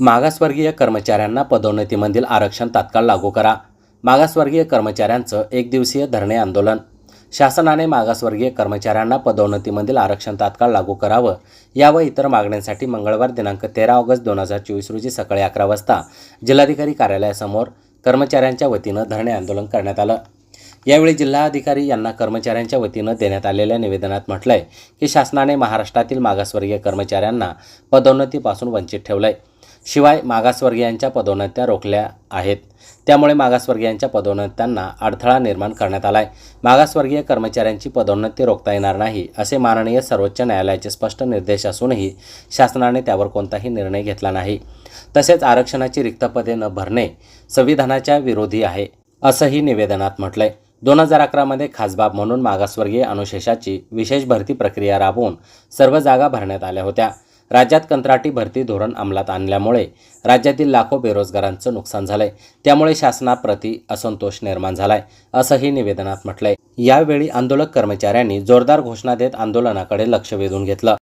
मागासवर्गीय कर्मचाऱ्यांना पदोन्नतीमधील आरक्षण तात्काळ लागू करा. मागासवर्गीय कर्मचाऱ्यांचं एक दिवसीय धरणे आंदोलन. शासनाने मागासवर्गीय कर्मचाऱ्यांना पदोन्नतीमधील आरक्षण तात्काळ लागू करावं या व इतर मागण्यांसाठी मंगळवार दिनांक तेरा ऑगस्ट दोन हजार चोवीस रोजी सकाळी अकरा वाजता जिल्हाधिकारी कार्यालयासमोर कर्मचाऱ्यांच्या वतीनं धरणे आंदोलन करण्यात आलं. यावेळी जिल्हाधिकारी यांना कर्मचाऱ्यांच्या वतीनं देण्यात आलेल्या निवेदनात म्हटलंय की शासनाने महाराष्ट्रातील मागासवर्गीय कर्मचाऱ्यांना पदोन्नतीपासून वंचित ठेवलंय. शिवाय मागासवर्गीयांच्या पदोन्नत्या रोखल्या आहेत. त्यामुळे मागासवर्गीयांच्या पदोन्नत्यांना अडथळा निर्माण करण्यात आलाय. मागासवर्गीय कर्मचाऱ्यांची पदोन्नती रोखता येणार नाही असे माननीय सर्वोच्च न्यायालयाचे स्पष्ट निर्देश असूनही शासनाने त्यावर कोणताही निर्णय घेतला नाही. तसेच आरक्षणाची रिक्त पदे न भरणे संविधानाच्या विरोधी आहे असंही निवेदनात म्हटलंय. दोन हजार अकरामध्ये खासबाब म्हणून मागासवर्गीय अनुशेषाची विशेष भरती प्रक्रिया राबवून सर्व जागा भरण्यात आल्या होत्या. राज्यात कंत्राटी भरती धोरण अंमलात आणल्यामुळे राज्यातील लाखो बेरोजगारांचं नुकसान झालंय. त्यामुळे शासनाप्रती असंतोष निर्माण झालाय असंही निवेदनात म्हटलंय. यावेळी आंदोलक कर्मचाऱ्यांनी जोरदार घोषणा देत आंदोलनाकडे लक्ष वेधून घेतलं.